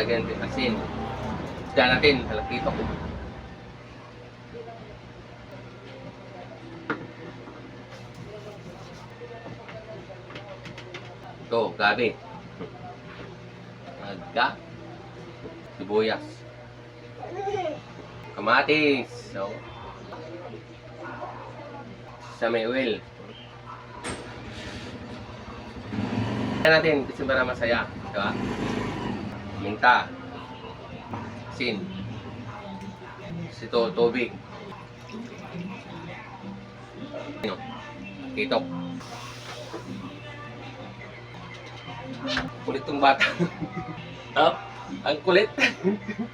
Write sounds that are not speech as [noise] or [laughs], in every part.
lalagyan natin asin. Isda natin, talakito ko. Ito, gabi. Magda. Sibuyas. Kamatis. So, sa may oil. Kaya natin kasi para masaya. Diba? Minta. Sin. Sito, tubig. Ano? Kitok. Kulit tong bata. [laughs] oh, ang kulit.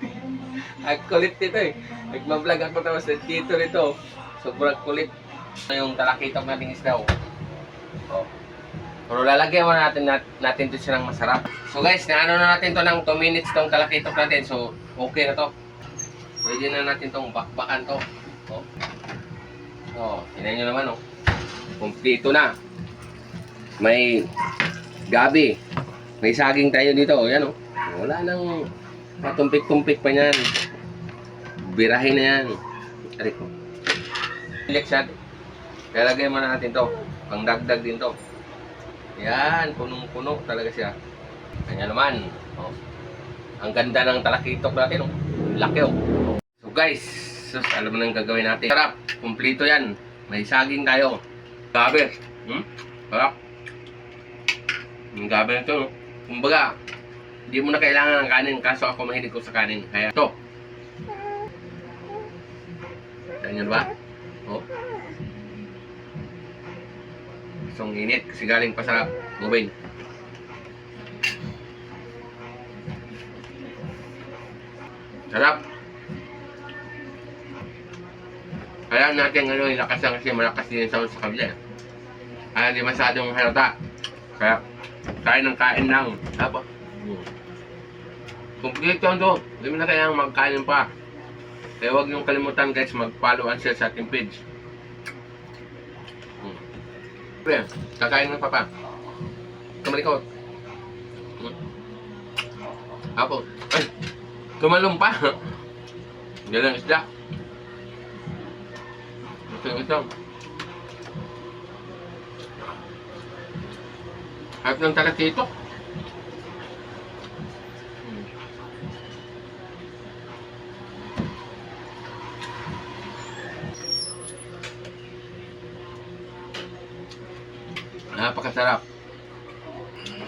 [laughs] ang kulit nito eh. Nagbablog ako tapos dito nito. Sobrang kulit. Yung talakitok nating isda oh. Pero lalagyan mo natin nat- natin to siya ng masarap. So guys, naano na natin to ng 2 minutes tong kalakitok natin. So okay na to. Pwede na natin tong bakbakan to. Oh. Oh, tingnan nyo naman oh. Kompleto na. May gabi. May saging tayo dito. Oh, yan oh. Wala nang matumpik-tumpik pa niyan. Birahin na yan. Aray ko. Lagay mo na natin to. Pangdagdag din to. Yan, punong-puno talaga siya. Kanya naman. Oh. Ang ganda ng talakitok natin. Oh. Laki oh. So guys, sus, alam mo nang gagawin natin. Sarap, kumplito yan. May saging tayo. Gabi. Hmm? Sarap. Ang gabi na ito. Kumbaga, hindi mo na kailangan ng kanin. Kaso ako mahilig ko sa kanin. Kaya ito. Ganyan ba? Oh. Isang init kasi galing pa sa bubin. Sarap. Kaya natin ano, ilakas lang kasi malakas din yung sound sa kabila. Kaya hindi masyadong halata. Kaya kain ng kain lang. Tapa. Hmm. Complete yun to. Hindi mo na kailangan magkain pa. Kaya huwag niyong kalimutan guys, mag-follow and share sa ating page. Pre, kakain ng papa. Tumalikot. Apo. Ay, tumalong pa. Yan isda. Ito isda. Harap ng talakito. Hmm. Napakasarap.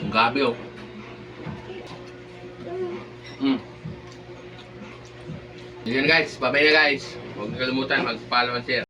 Ang gabi oh. Mm. Yun guys, babay na guys. Huwag kalimutan mag-follow and share.